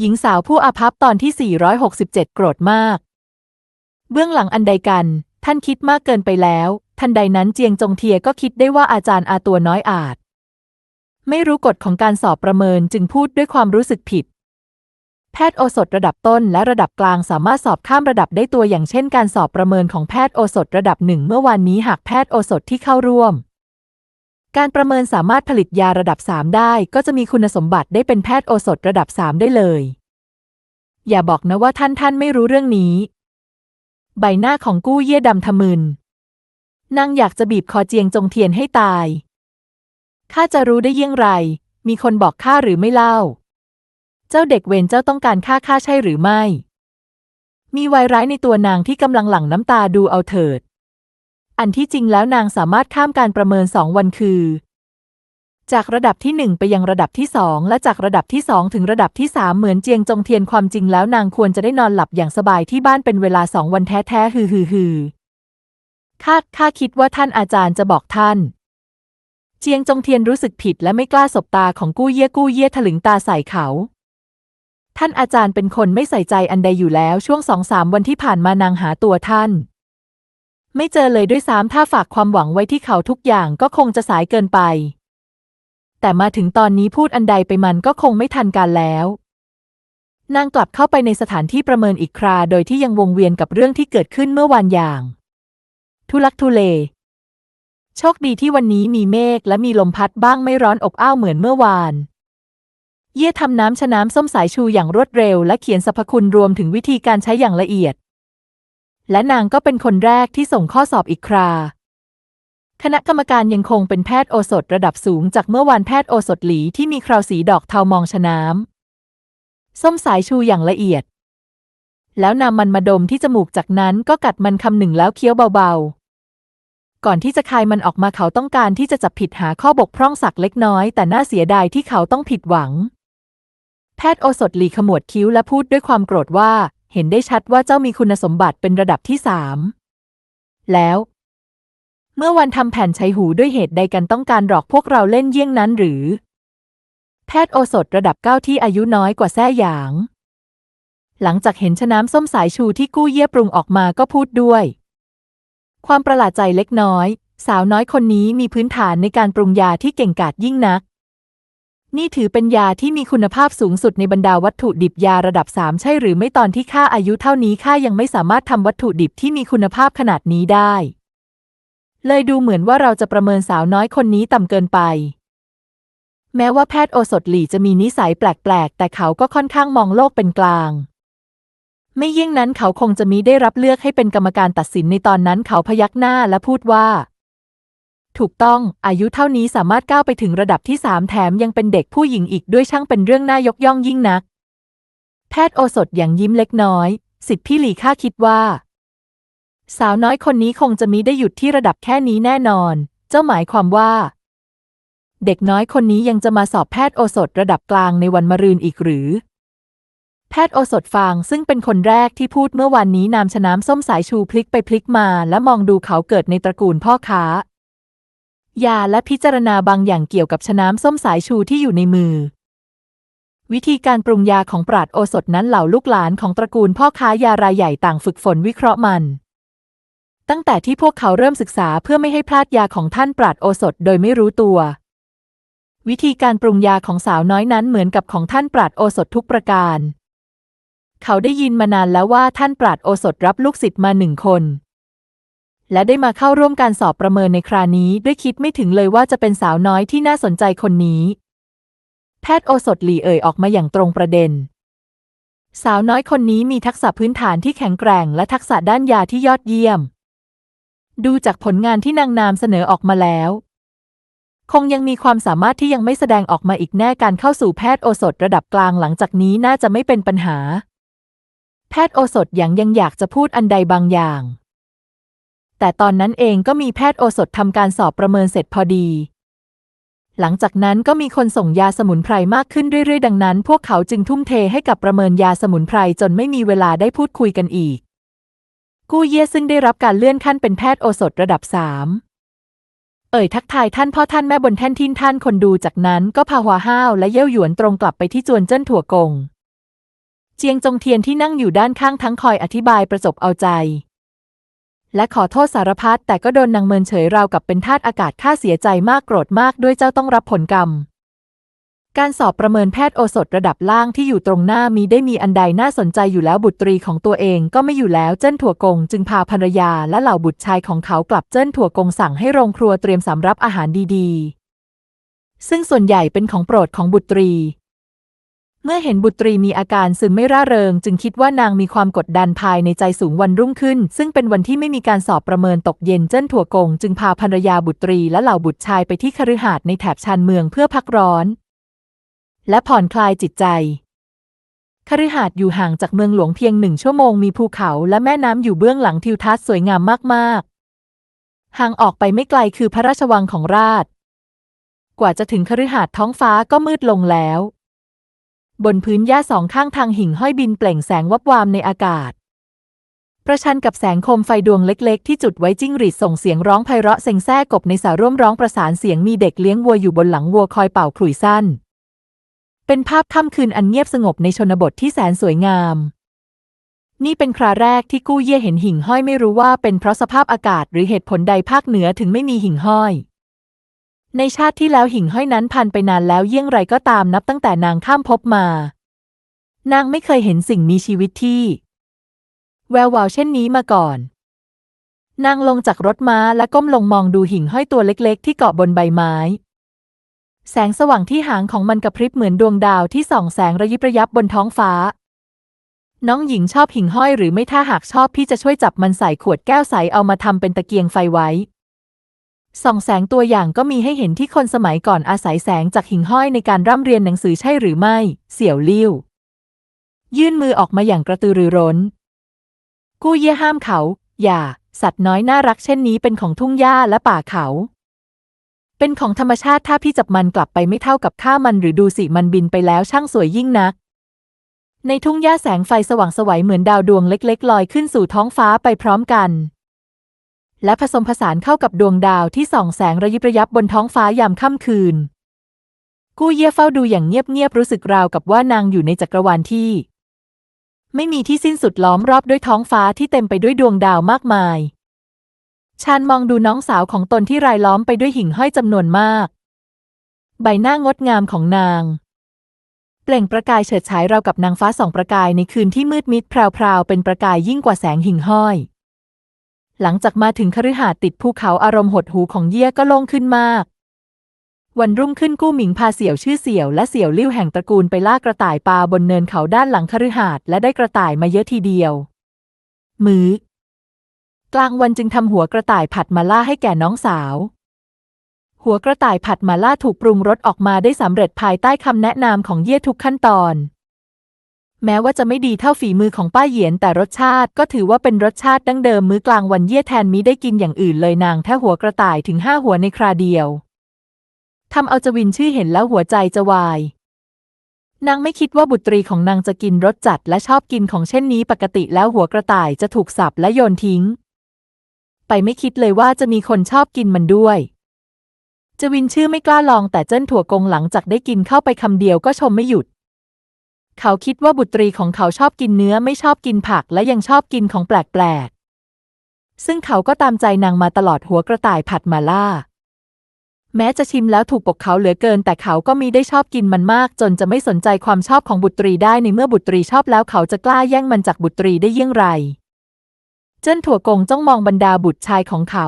หญิงสาวผู้อาภัพตอนที่ 467 โกรธมาก เบื้องหลังอันใดกัน ท่านคิดมากเกินไปแล้ว ทันใดนั้นเจียงจงเทียก็คิดได้ว่าอาจารย์อาตัวน้อยอาจ ไม่รู้กฎของการสอบประเมินจึงพูดด้วยความรู้สึกผิด แพทย์โอสถระดับต้นและระดับกลางสามารถสอบข้ามระดับได้ตัวอย่างเช่น การสอบประเมินของแพทย์โอสถระดับหนึ่งเมื่อวานนี้หากแพทย์โอสถที่เข้าร่วม การประเมินสามารถผลิตยาระดับ 3 ได้ ก็จะมีคุณสมบัติได้เป็นแพทย์โอสถระดับ 3 ได้เลย อย่าบอกนะว่าท่านท่านไม่รู้เรื่องนี้ ใบหน้าของกู้เย่ดำทะมึนนางอยากจะบีบคอเจียงจงเทียนให้ตาย ข้าจะรู้ได้เยี่ยงไร มีคนบอกข้าหรือไม่เล่า เจ้าเด็กเวนเจ้าต้องการฆ่าข้าใช่หรือไม่ มีวายร้ายในตัวนางที่กำลังหลั่งน้ำตาดูเอาเถิด อันที่จริงแล้วนางสามารถข้ามการประเมินสองวันคือ จากระดับที่หนึ่งไปยังระดับที่สองและจากระดับที่สองถึงระดับที่สามเหมือนเจียงจงเทียนความจริงแล้วนางควรจะได้นอนหลับอย่างสบายที่บ้านเป็นเวลาสองวันแท้ๆฮือฮือฮือข้าข้าคิดว่าท่านอาจารย์จะบอกท่าน เจียงจงเทียนรู้สึกผิดและไม่กล้าสบตาของกู้เย่กู้เย่ถลึงตาใส่เขา ท่านอาจารย์เป็นคนไม่ใส่ใจอันใดอยู่แล้วช่วงสองสามวันที่ผ่านมานางหาตัวท่าน ไม่เจอเลยด้วยซ้ำถ้าฝากความหวังไว้ที่เขาทุกอย่างก็คงจะสายเกินไป แต่มาถึงตอนนี้พูดอันใดไปมันก็คงไม่ทันการแล้วนางกลับเข้าไปในสถานที่ประเมินอีกคราโดยที่ยังวงเวียนกับเรื่องที่เกิดขึ้นเมื่อวานอย่าง ทุลักทุเล โชคดีที่วันนี้มีเมฆและมีลมพัดบ้างไม่ร้อนอบอ้าวเหมือนเมื่อวาน เย่ทำน้ำชะน้ำส้มสายชูอย่างรวดเร็วและเขียนสรรพคุณรวมถึงวิธีการใช้อย่างละเอียด และนางก็เป็นคนแรกที่ส่งข้อสอบอีกครา คณะกรรมการยังคงเป็นแพทย์โอสถระดับสูงจากเมื่อวานแพทย์โอสถหลีที่มีคราวสีดอกเทามองชน้ำส้มสายชูอย่างละเอียด แล้วนำมันมาดมที่จมูกจากนั้นก็กัดมันคำหนึ่งแล้วเคี้ยวเบาๆ ก่อนที่จะคายมันออกมาเขาต้องการที่จะจับผิดหาข้อบกพร่องสักเล็กน้อย แต่น่าเสียดายที่เขาต้องผิดหวังแพทย์โอสถหลีขมวดคิ้วและพูดด้วยความโกรธว่า เห็นได้ชัดว่าเจ้ามีคุณสมบัติเป็นระดับที่สามแล้ว เมื่อวันทำแผ่นใช้หูด้วยเหตุใดกันต้องการหลอกพวกเราเล่นเยี่ยงนั้นหรือ แพทย์โอสถระดับเก้าที่อายุน้อยกว่าแซ่หยาง หลังจากเห็นชะน้ำส้มสายชูที่กู้เยี่ยปรุงออกมาก็พูดด้วย ความประหลาดใจเล็กน้อย สาวน้อยคนนี้มีพื้นฐานในการปรุงยาที่เก่งกาจยิ่งนัก นี่ถือเป็นยาที่มีคุณภาพสูงสุดในบรรดาวัตถุดิบยาระดับสามใช่หรือไม่ตอนที่ข้าอายุเท่านี้ข้ายังไม่สามารถทำวัตถุดิบที่มีคุณภาพขนาดนี้ได้ เลยดูเหมือนว่าเราจะประเมินสาวน้อยคนนี้ต่ำเกินไป แม้ว่าแพทย์โอสถหลี่จะมีนิสัยแปลกๆ แต่เขาก็ค่อนข้างมองโลกเป็นกลาง ไม่เยี่ยงนั้นเขาคงจะมีได้รับเลือกให้เป็นกรรมการตัดสินในตอนนั้นเขาพยักหน้าและพูดว่า ถูกต้อง อายุเท่านี้สามารถก้าวไปถึงระดับที่สามแถมยังเป็นเด็กผู้หญิงอีกด้วยช่างเป็นเรื่องน่ายกย่องยิ่งนัก แพทย์โอสถอย่างยิ้มเล็กน้อย สิทธิพี่หลีข้าคิดว่า สาวน้อยคนนี้คงจะมีได้หยุดที่ระดับแค่นี้แน่นอน เจ้าหมายความว่า เด็กน้อยคนนี้ยังจะมาสอบแพทย์โอสถระดับกลางในวันมะรืนอีกหรือ แพทย์โอสถฟางซึ่งเป็นคนแรกที่พูดเมื่อวานนี้นามชน้ำส้มสายชูพลิกไปพลิกมา และมองดูเขาเกิดในตระกูลพ่อค้า ยาและพิจารณาบางอย่างเกี่ยวกับชน้ำส้มสายชูที่อยู่ในมือ วิธีการปรุงยาของปราดโอสถนั้นเหล่าลูกหลานของตระกูลพ่อค้ายารายใหญ่ต่างฝึกฝนวิเคราะห์มัน ตั้งแต่ที่พวกเขาเริ่มศึกษาเพื่อไม่ให้พลาดยาของท่านปราดโอสถโดยไม่รู้ตัว วิธีการปรุงยาของสาวน้อยนั้นเหมือนกับของท่านปราดโอสถทุกประการ เขาได้ยินมานานแล้วว่าท่านปราดโอสถรับลูกศิษย์มาหนึ่งคน และได้มาเข้าร่วมการสอบประเมินในครานี้ด้วยคิดไม่ถึงเลยว่าจะเป็นสาวน้อยที่น่าสนใจคนนี้ แพทย์โอสถหลีเอ่ยออกมาอย่างตรงประเด็น สาวน้อยคนนี้มีทักษะพื้นฐานที่แข็งแกร่ง และทักษะด้านยาที่ยอดเยี่ยม ดูจากผลงานที่นางนามเสนอออกมาแล้ว คงยังมีความสามารถที่ยังไม่แสดงออกมาอีกแน่การเข้าสู่แพทย์โอสถระดับกลางหลังจากนี้น่าจะไม่เป็นปัญหา แพทย์โอสถยังยังอยากจะพูดอันใดบางอย่าง แต่ตอนนั้นเองก็มีแพทย์โอสถทำการสอบประเมินเสร็จพอดี หลังจากนั้นก็มีคนส่งยาสมุนไพรมากขึ้นเรื่อยๆ ดังนั้น พวกเขาจึงทุ่มเทให้กับประเมินยาสมุนไพรจนไม่มีเวลาได้พูดคุยกันอีก กู้เย่ซึ่งได้รับการเลื่อนขั้นเป็นแพทย์โอสถระดับสามเอ่ยทักทายท่านพ่อท่านแม่บนแท่นทินท่านคนดูจากนั้นก็พาหัวห้าวและเย่ยวหยวนตรงกลับไปที่จวนเจิ้นถั่วกง เจียงจงเทียนที่นั่งอยู่ด้านข้างทั้งคอยอธิบายประจบเอาใจ และขอโทษสารพัดแต่ก็โดนนางเมินเฉยราวกับเป็นทาสอากาศข้าเสียใจมากโกรธมากด้วยเจ้าต้องรับผลกรรม การสอบประเมินแพทย์โอสถระดับล่างที่อยู่ตรงหน้ามีได้มีอันใดน่าสนใจอยู่แล้วบุตรีของตัวเองก็ไม่อยู่แล้วเจิ้นถั่วกง จึงพาภรรยาและเหล่าบุตรชายของเขากลับเจิ้นถั่วกงสั่งให้โรงครัวเตรียมสำรับอาหารดีๆ ซึ่งส่วนใหญ่เป็นของโปรดของบุตรี เมื่อเห็นบุตรีมีอาการซึมไม่ร่าเริง จึงคิดว่านางมีความกดดันภายในใจสูงวันรุ่งขึ้น ซึ่งเป็นวันที่ไม่มีการสอบประเมินตกเย็นเจิ้นถั่วกง จึงพาภรรยาบุตรีและเหล่าบุตรชายไปที่คฤหาสน์ในแถบชานเมืองเพื่อพักร้อน และผ่อนคลายจิตใจคฤหาสน์อยู่ห่างจากเมืองหลวงเพียงหนึ่งชั่วโมงมีภูเขาและแม่น้ำอยู่เบื้องหลังทิวทัศน์สวยงามมากๆ ห่างออกไปไม่ไกลคือพระราชวังของราช กว่าจะถึงคฤหาสน์ท้องฟ้าก็มืดลงแล้ว บนพื้นหญ้าสองข้างทางหิ่งห้อยบินเปล่งแสงวับวามในอากาศ ประชันกับแสงโคมไฟดวงเล็ก ๆ ที่จุดไว้จิ้งหรีดส่งเสียงร้องไพเราะเซ็งแซ่กบในสาร่วมร้องประสานเสียงมีเด็กเลี้ยงวัวอยู่บนหลังวัวคอยเป่าขลุ่ยสั้น เป็นภาพค่ำคืนอันเงียบสงบในชนบทที่แสนสวยงาม นี่เป็นคราแรกที่กู้เย่เห็นหิ่งห้อยไม่รู้ว่าเป็นเพราะสภาพอากาศหรือเหตุผลใดภาคเหนือถึงไม่มีหิ่งห้อย ในชาติที่แล้วหิ่งห้อยนั้นพันไปนานแล้วเยี่ยงไรก็ตามนับตั้งแต่นางข้ามภพมา นางไม่เคยเห็นสิ่งมีชีวิตที่ แวววาวเช่นนี้มาก่อน นางลงจากรถม้าและก้มลงมองดูหิ่งห้อยตัวเล็กๆ ที่เกาะบนใบไม้ แสงสว่างที่หางของมันกระพริบเหมือนดวงดาวที่ส่องแสงระยิบระยับบนท้องฟ้า น้องหญิงชอบหิ่งห้อยหรือไม่ถ้าหากชอบพี่จะช่วยจับมันใส่ขวดแก้วใสเอามาทำเป็นตะเกียงไฟไว้ ส่องแสงตัวอย่างก็มีให้เห็นที่คนสมัยก่อนอาศัยแสงจากหิ่งห้อยในการร่ำเรียนหนังสือใช่หรือไม่ เสี่ยวลิ่ว ยื่นมือออกมาอย่างกระตือรือร้น กู้เย่ห้ามเขา อย่า สัตว์น้อยน่ารักเช่นนี้เป็นของทุ่งหญ้าและป่าเขา เป็นของธรรมชาติถ้าพี่จับมันกลับไปไม่เท่ากับฆ่ามันหรือดูสิมันบินไปแล้วช่างสวยยิ่งนัก ในทุ่งหญ้าแสงไฟสว่างสวัยเหมือนดาวดวงเล็ก ๆ ลอยขึ้นสู่ท้องฟ้าไปพร้อมกัน และผสมผสานเข้ากับดวงดาวที่ส่องแสงระยิบระยับบนท้องฟ้ายามค่ำคืน กู้เย่เฝ้าดูอย่างเงียบๆรู้สึกราวกับว่านางอยู่ในจักรวาลที่ ไม่มีที่สิ้นสุดล้อมรอบด้วยท้องฟ้าที่เต็มไปด้วยดวงดาวมากมาย ชานมองดูน้องสาวของตนที่รายล้อมไปด้วยหิ่งห้อยจำนวนมาก ใบหน้างดงามของนางเปล่งประกายเฉิดฉายราวกับนางฟ้าส่องประกายในคืนที่มืดมิดแพรวๆเป็นประกายยิ่งกว่าแสงหิ่งห้อย หลังจากมาถึงคฤหาสน์ติดภูเขาอารมณ์หดหูของเยี่ยก็โล่งขึ้นมาก วันรุ่งขึ้นกู้หมิงพาเสี่ยวชื่อเสี่ยวและเสี่ยวลิ่วแห่งตระกูลไปล่ากระต่ายปลาบนเนินเขาด้านหลังคฤหาสน์และได้กระต่ายมาเยอะทีเดียว มื้อกลางวันจึงทำหัวกระต่ายผัดมาล่าให้แก่น้องสาว หัวกระต่ายผัดมาล่าถูกปรุงรสออกมาได้สำเร็จภายใต้คำแนะนำของเย่ทุกขั้นตอน แม้ว่าจะไม่ดีเท่าฝีมือของป้าเหยียนแต่รสชาติก็ถือว่าเป็นรสชาติดั้งเดิมมื้อกลางวันเย่แทนมิได้กินอย่างอื่นเลยนางแท้หัวกระต่ายถึงห้าหัวในคราเดียวทำเอาจวินชื่อเห็นแล้วหัวใจจะวาย นางไม่คิดว่าบุตรีของนางจะกินรสจัดและชอบกินของเช่นนี้ปกติแล้วหัวกระต่ายจะถูกสับและโยนทิ้ง ไปไม่คิดเลยว่าจะมีคนชอบกินมันด้วยจวินชื่อไม่กล้าลองแต่เจิ้นถั่วกงหลังจากได้กินเข้าไปคำเดียวก็ชมไม่หยุด เขาคิดว่าบุตรีของเขาชอบกินเนื้อไม่ชอบกินผักและยังชอบกินของแปลกๆ ซึ่งเขาก็ตามใจนางมาตลอดหัวกระต่ายผัดมาล่า แม้จะชิมแล้วถูกปกเขาเหลือเกิน แต่เขาก็มีได้ชอบกินมันมาก จนจะไม่สนใจความชอบของบุตรีได้ในเมื่อบุตรีชอบแล้วเขาจะกล้าแย่งมันจากบุตรีได้เยี่ยงไร เจิ้นถั่วกงจ้องมองบรรดาบุตรชายของเขา